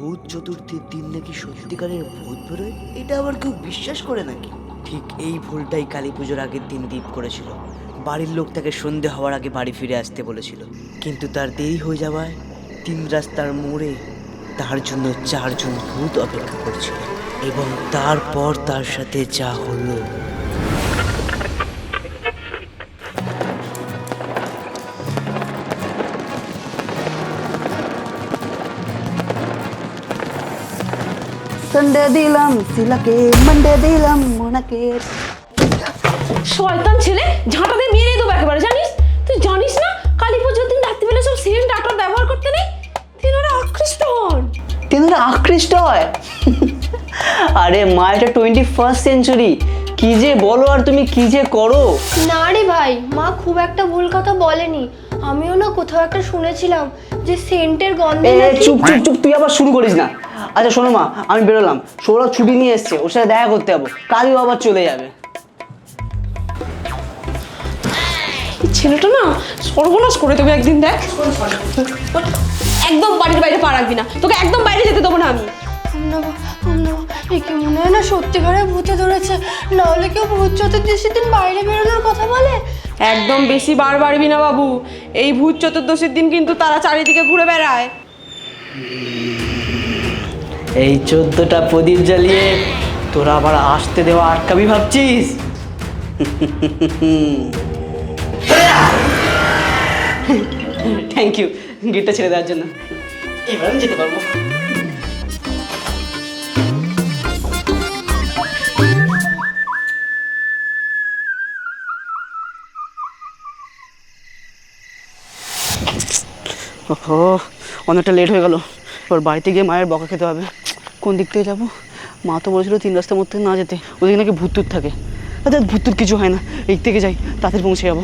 ভূত চতুর্থীর দিন নাকি সত্যিকারের ভূত বেরোয়? এটা আবার কেউ বিশ্বাস করে নাকি? ঠিক এই ভুলটাই কালী পুজোর আগের দিন দীপ করেছিল। বাড়ির লোক তাকে সন্ধে হওয়ার আগে বাড়ি ফিরে আসতে বলেছিল। কিন্তু তার দেরি হয়ে যাওয়ায় তিন রাস্তার মোড়ে তার জন্য চারজন ভূত অপেক্ষা করছিল। এবং তারপর তার সাথে যা হলো সন্ডে দিলাম সিলাকে মন্ডে দিলাম মোনাকে শয়তান ছেলে ঝাঁটা দিয়ে মেরে দেবো একেবারে জানিস? তুই জানিস না? কালী পুজোর দিন রাত্রিবেলা সব সেন্ট আটার ব্যবহার করতে নেই? তুই আকৃষ্ট হন। তেনারা আকৃষ্ট হয়? আরে মা এটা টোয়েন্টি ফার্স্ট সেঞ্চুরি কি যে বলো আর তুমি কি যে করো? না রে ভাই মা খুব একটা ভুল কথা বলেনি। আমিও না কোথাও একটা শুনেছিলাম যে সেন্টের গন্ধে চুপ চুপ চুপ তুই আবার শুরু করিস না। আচ্ছা শোনো মা আমি বেরোলাম। সৌরভ ছুটি নিয়ে এসছে ওর সাথে দেখা করতে যাব। কালও আবার চলে যাবে। ছেলেটা না সর্বনাশ করে দেবে একদিন দেখ। একদম বাড়ির বাইরে পা রাখবি না। তোকে একদম বাইরে যেতে দেবো না আমি। একে মনে হয় না সত্যিকারে ভূতে ধরেছে। নাহলে কেউ ভূত চতুর্দশীর দিন বাইরে বেরোনোর কথা বলে? একদম বেশি বার বাড়বি না বাবু। এই ভূত চতুর্দশীর দিন কিন্তু তারা চারিদিকে ঘুরে বেড়ায়। এই চোদ্দটা প্রদীপ জ্বালিয়ে তোরা আবার আসতে দেওয়া আটকাবি ভাবছিস? থ্যাংক ইউ গেটটা ছেড়ে দেওয়ার জন্য। এবার আমি যেতে পারব। ওহো অনেকটা লেট হয়ে গেল। এবার বাড়িতে গিয়ে মায়ের বকা খেতে হবে। কোন দিক থেকে যাব? মা তো বলেছিল তিন রাস্তার মধ্যে না যেতে। ওদিকে নাকি ভূতুত থাকে। আচ্ছা ভূতুত কিছু হয় না। এই থেকে যাই তাড়াতাড়ি পৌঁছে যাব।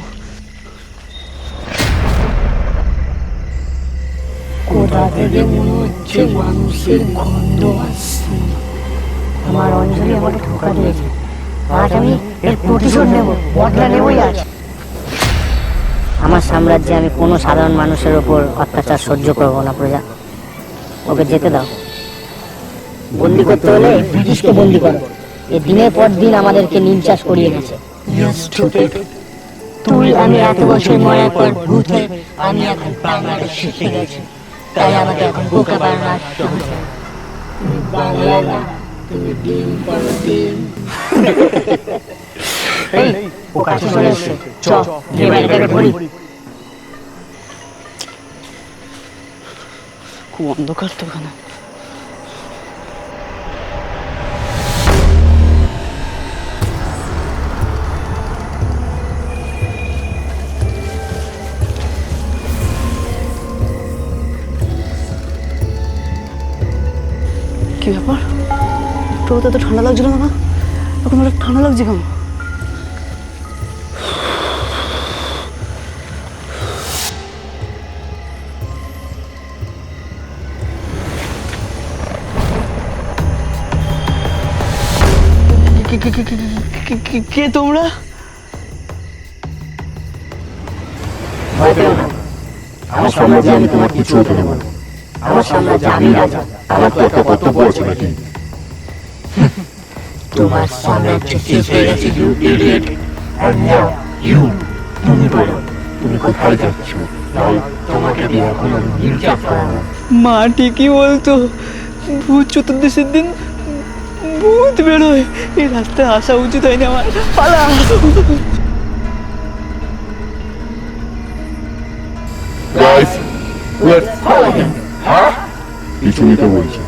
কোথা থেকে মনে হচ্ছে মানুষের গন্ধ আসছে? আমার অঞ্জলি আমাকে ধোকা দিয়েছে। আজ আমি এর প্রতিশোধ নেব বদলা নেবই আজ। আমার সাম্রাজ্যে আমি কোনো সাধারণ মানুষের ওপর অত্যাচার সহ্য করব না প্রজা। ওকে যেতে দাও। বন্দি করতে হলে ব্রিটিশকে বন্দি করো। এ দিনের পর দিন আমাদেরকে নিম চাষ করিয়ে গেছে। তুই আমি এত বছর মরার পর ভূত হয়ে আমি এখন বাংলাটা শিখে গেছি তাই আমাকে এখন বোকা বানানো আসতে হচ্ছে বাংলা না তুমি ডিম করো ডিম এই ও কাছে চলে এসছে চ গিয়ে বাড়িটাকে ধরি খুব অন্ধকার তো ওখানে। তো তো ঠান্ডা লাগছিল না এখন ওটা ঠান্ডা লাগছে কেন? কে- তোমরা? আমার সাম্রাজ্যে আমি তোমার কিছু হতে দেবো আমার সাম্রাজ্যে আমি রাজা আমার তো একটা কর্তব্য আছে নাকি তোমার সাম্রাজ্য শেষ হয়ে গেছে you idiot and now you তুমি বলো তুমি কোথায় যাচ্ছ? তোমাকে দিয়ে এখন আমি নির্যাত করাবো। মা ঠিকই বলতো ভূত চতুর্দশীর দিন ভূত বেরোয়। এই রাস্তায় আসা উচিত হয়নি আমার। পালা। Guys, let's follow him. Huh? নিতে বলছে।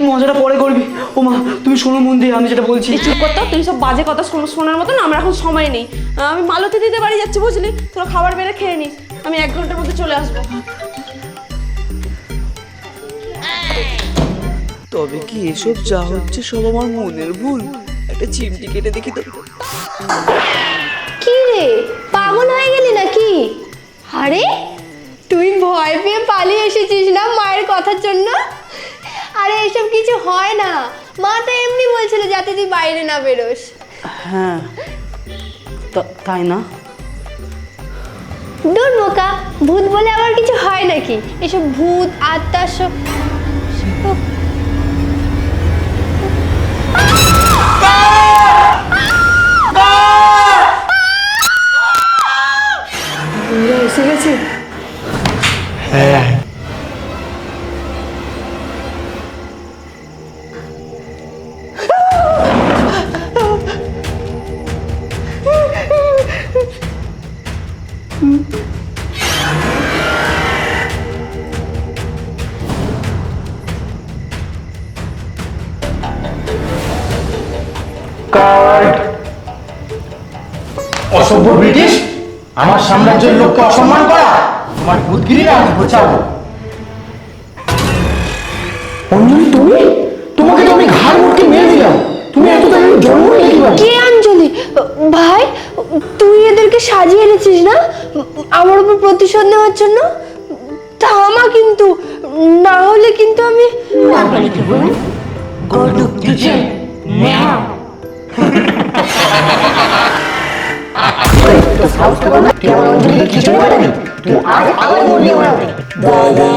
মজাটা পরে করবি। ও মা তুমি শোনো মন দিয়ে আমি যেটা বলছি। এই চুপ করতো তুই সব বাজে কথা শোন- শোনার মতো না আমার এখন সময় নেই। আমি মালতী দিতে বাড়ি যাচ্ছি বুঝলি? তোরা খাবার বেড়ে খেয়ে নিস আমি এক ঘণ্টার মধ্যে চলে আসব। তবে কি এসব যা হচ্ছে সব আমার মনের ভুল? একটা চিমটি কেটে দেখি তো। কি রে? পাগল হয়ে গেলি নাকি? আরে তুই ভয় পেয়ে পালিয়ে এসেছিস না মায়ের কথার জন্য? আরে এসব কিছু হয় না। মা তো এমনি বলছিল যাতে তুই বাইরে না বেরোস। হ্যাঁ তা- তাই না? দূর বোকা ভূত বলে আবার কিছু হয় নাকি? এসব ভূত আত্মা সব অসভ্য ব্রিটিশ আমার সাম্রাজ্যের লোককে অসম্মান করা তোমার বুদগিরিরা আমি বোঝাবো অঞ্জলি তুমি? তোমাকে তো আমি ঘাড় মুটকে মেরে দিলাম। তুমি এত তাড়াতাড়ি জন্ম নিলে কীভাবে? কে অঞ্জলি? ভাই তুই এদেরকে সাজিয়ে এনেছিস না? আমার উপর প্রতিশোধ নেওয়ার জন্য? থামা কিন্তু না হলে কিন্তু আমি দিচ্ছে নেহা। তো সাহস তো বলো তুই আমার অঞ্জলিকে খিচুড়ি বানাবি তুই আজ আমার মুরগি বানাবি এটা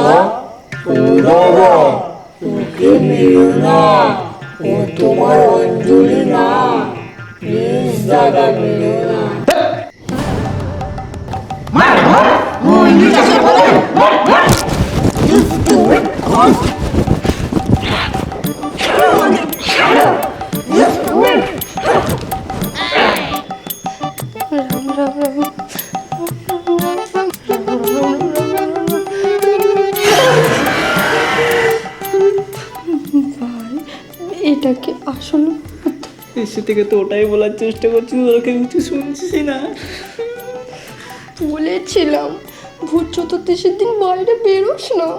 এসে থেকে তো ওটাই বলার চেষ্টা করছি কেউ কিছু শুনছিস না। বলেছিলাম ভূত চতুর্দশীর দিন বাইরে বেরোস না।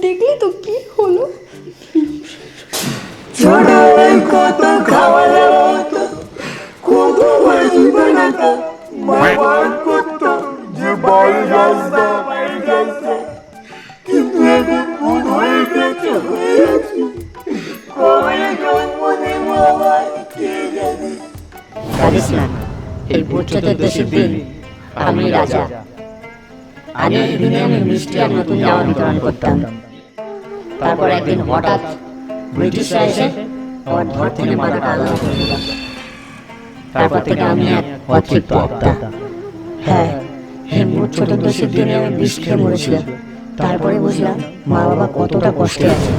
দেখলি তো কি হলো? যে বাড়ি রাস্তা বাড়ি রাস্তা। চতুর্দশীর দিন, আমি রাজা। এই দিনে আমি মিষ্টি আর নতুন জামা বিতরণ করতাম। তারপর একদিন হঠাৎ ব্রিটিশরা এসে আমার ধর থেকে মাথাটা আলাদা করে দিল। তারপর থেকে আমি এক অতৃপ্ত আত্মা হ্যাঁ ভূত চতুর্দশীর দিনে আমি বিষ খেয়ে মরেছিলাম। তারপরে বুঝলাম মা বাবা কতটা কষ্টে আছে।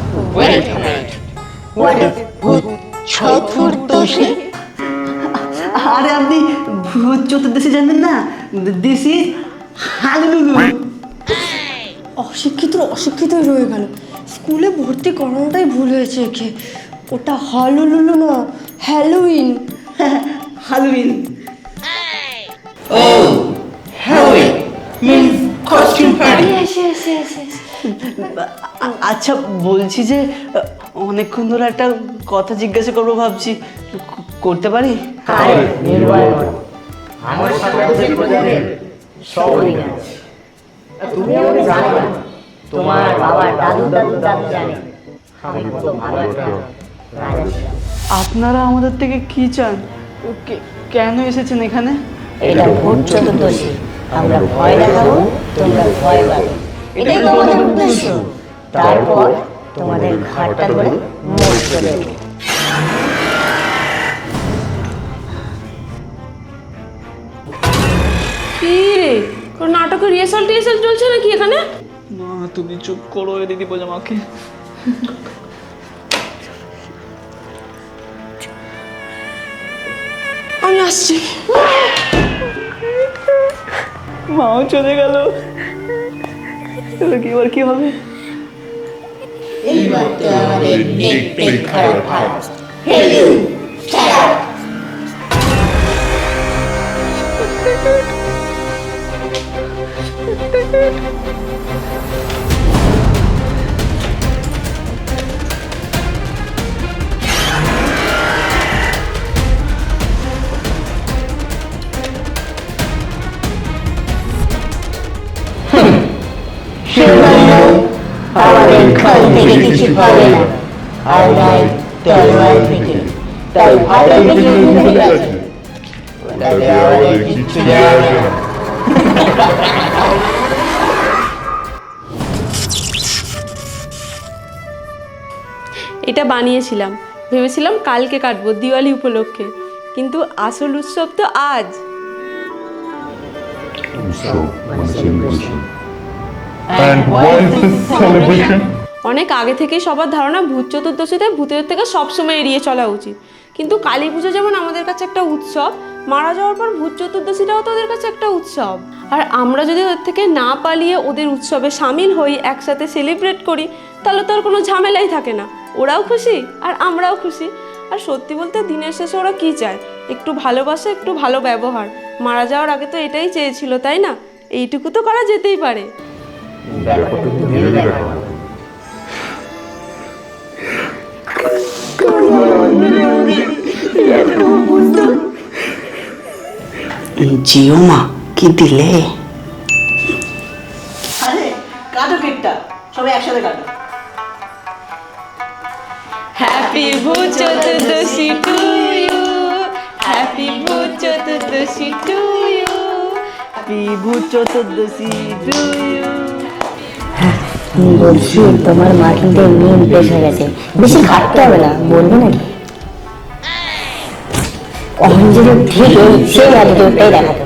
What if ভূত চতুর্দশী। আরে আপনি ভূত চতুর্দশী জানেন না? দিস ইজ হালুলুলু অশিক্ষিত অশিক্ষিতই রয়ে গেল। স্কুলে ভর্তি করানোটাই ভুল হয়েছে একে। ওটা হলুলুলু না Halloween Halloween Yes, yes, yes, yes. আ- আচ্ছা বলছি যে অনেকক্ষণ ধরে একটা কথা জিজ্ঞাসা করব ভাবছি। করতে পারি? নির্ভয় আমার আছে। তুমি আমাকে জানো না তোমার বাবার দাদু দাদু দাদু জানে। আমি কত ভালো একটা আপনারা আমাদের থেকে কি চান? কেন এসেছেন এখানে? এটা ভূত চতুর্দশী। আমরা ভয় দেখাবো তোমরা ভয় পাবে। এটাই তো আমাদের উদ্দেশ্য। তারপর তোমাদের ঘাটটা ধরে মরতে দেবো নাটকের রিহার্সাল টিহার্সাল চলছে নাকি এখানে? মা তুমি চুপ করো এ দিদি বোঝা মাকে। আমি আসছি। মাও চলে গেল। কি এবার কি হবে? কেউ জানলো Victoria. Allah'ın devletini, devletini devletini. Ve devletini devletini. এটা বানিয়েছিলাম। ভেবেছিলাম কালকে কাটবো দিওয়ালি উপলক্ষে। কিন্তু আসল উৎসব তো আজ। উৎসব মানে? অনেক আগে থেকেই সবার ধারণা ভূত চতুর্দশীতে ভূতের থেকে সবসময় এড়িয়ে চলা উচিত। কিন্তু কালী পুজো যেমন আমাদের কাছে একটা উৎসব মারা যাওয়ার পর ভূত চতুর্দশীটাও তো ওদের কাছে একটা উৎসব। আর আমরা যদি ওদের থেকে না পালিয়ে ওদের উৎসবে সামিল হই একসাথে সেলিব্রেট করি তাহলে তো আর কোনো ঝামেলাই থাকে না। ওরাও খুশি আর আমরাও খুশি। আর সত্যি বলতে দিনের শেষে ওরা কী চায়? একটু ভালোবাসা একটু ভালো ব্যবহার। মারা যাওয়ার আগে তো এটাই চেয়েছিল তাই না? এইটুকু তো করা যেতেই পারে। জিও মা কি দিলে? আরে কাটো কেকটা। সবাই একসাথে কাটো হ্যাপি ভূত চতুর্দশী টু ইউ হ্যাপি ভূত চতুর্দশী টু ইউ বিভূ চতুর্দশী টু ইউ বলছি, তোমার মা কিন্তু এমনি ইমপ্রেস হয়ে গেছে। বেশি খাটতে হবে না, বলব নাকি? অঞ্জলি ঠিক সেই অ্যাটিটিউডটাই দেখাতো